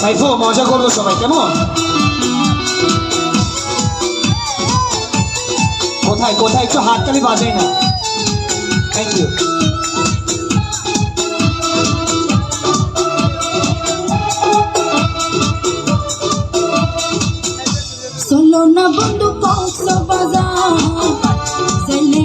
সাইফো মজা করব সবাই, কেমন? কোথায় কোথায়? একটু হাততালি বাজাই না। থ্যাংক ইউ বন্ধু কক্স বাজার চলে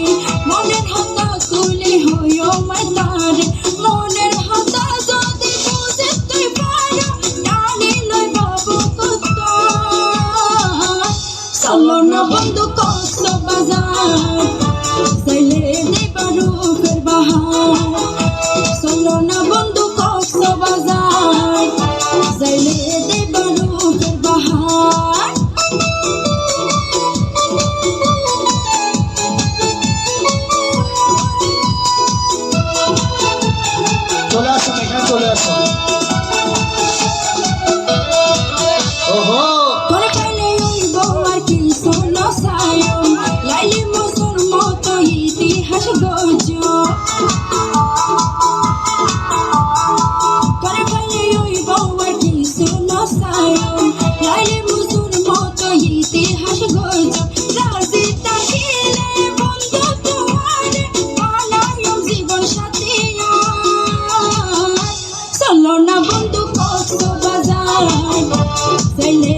মনের হাতা তুলি হইও মাতারে মনের হাতা যদি বুঝে তুই পারো, জানি লই বাবু কত চলো বন্ধু কক্স বাজার এখানে চলে আসুন তো কষ্ট বাজার। ছেলে